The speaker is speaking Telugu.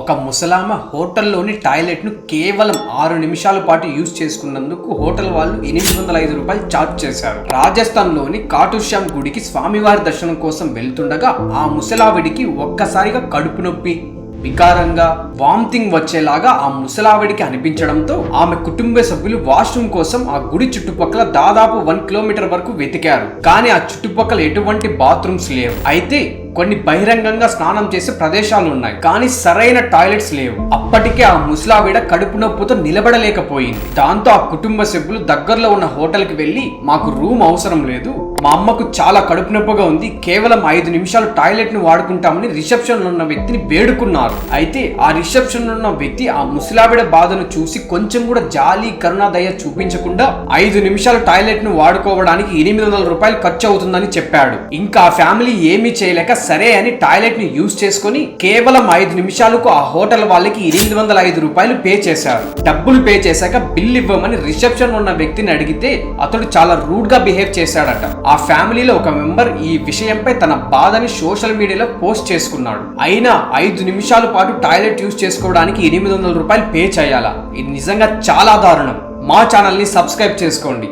ఒక ముసలామ హోటల్లోని టాయిలెట్ను కేవలం ఆరు నిమిషాల పాటు యూజ్ చేసుకున్నందుకు హోటల్ వాళ్ళు ఎనిమిది వందల ఐదు రూపాయలు ఛార్జ్ చేశారు. రాజస్థాన్లోని కాటుశ్యామ్ గుడికి స్వామివారి దర్శనం కోసం వెళ్తుండగా ఆ ముసలావిడికి ఒక్కసారిగా కడుపు నొప్పి. వికారంగా వామిటింగ్ వచ్చేలాగా ఆ ముసలావిడికి అనిపించడంతో ఆమె కుటుంబ సభ్యులు వాష్రూమ్ కోసం ఆ గుడి చుట్టుపక్కల దాదాపు వన్ కిలోమీటర్ వరకు వెతికారు. కానీ ఆ చుట్టుపక్కల ఎటువంటి బాత్రూమ్స్ లేవు. అయితే కొన్ని బహిరంగంగా స్నానం చేసే ప్రదేశాలు ఉన్నాయి. కానీ సరైన టాయిలెట్స్ లేవు. అప్పటికే ఆ ముసలావిడ కడుపు నొప్పుతో నిలబడలేకపోయింది. దాంతో ఆ కుటుంబ సభ్యులు దగ్గరలో ఉన్న హోటల్కి వెళ్ళి మాకు రూమ్ అవసరం లేదు. మా అమ్మకు చాలా కడుపు నొప్పిగా ఉంది. కేవలం ఐదు నిమిషాలు టాయిలెట్ను వాడుకుంటామని రిసెప్షన్ ఉన్న వ్యక్తిని వేడుకున్నారు. అయితే ఆ రిసెప్షన్ ఉన్న వ్యక్తి ఆ ముసలావిడ బాధను చూసి కొంచెం కూడా జాలి కరుణాదయ చూపించకుండా ఐదు నిమిషాలు టాయిలెట్ను వాడుకోవడానికి ఎనిమిది వందల రూపాయలు ఖర్చు అవుతుందని చెప్పాడు. ఇంకా ఆ ఫ్యామిలీ ఏమీ చేయలేక సరే అని టాయిలెట్ని యూజ్ చేసుకొని కేవలం ఐదు నిమిషాలకు ఆ హోటల్ వాళ్ళకి ఎనిమిది వందల ఐదు రూపాయలు పే చేశారు. డబ్బులు పే చేశాక బిల్ ఇవ్వమని రిసెప్షన్ ఉన్న వ్యక్తిని అడిగితే అతడు చాలా రూడ్గా బిహేవ్ చేశాడట. ఆ ఫ్యామిలీలో ఒక మెంబర్ ఈ విషయంపై తన బాధని సోషల్ మీడియాలో పోస్ట్ చేసుకున్నాడు. అయినా ఐదు నిమిషాల పాటు టాయిలెట్ యూజ్ చేసుకోవడానికి ఎనిమిది వందల రూపాయలు పే చేయాలా? ఇది నిజంగా చాలా దారుణం. మా ఛానల్ని సబ్స్క్రైబ్ చేసుకోండి.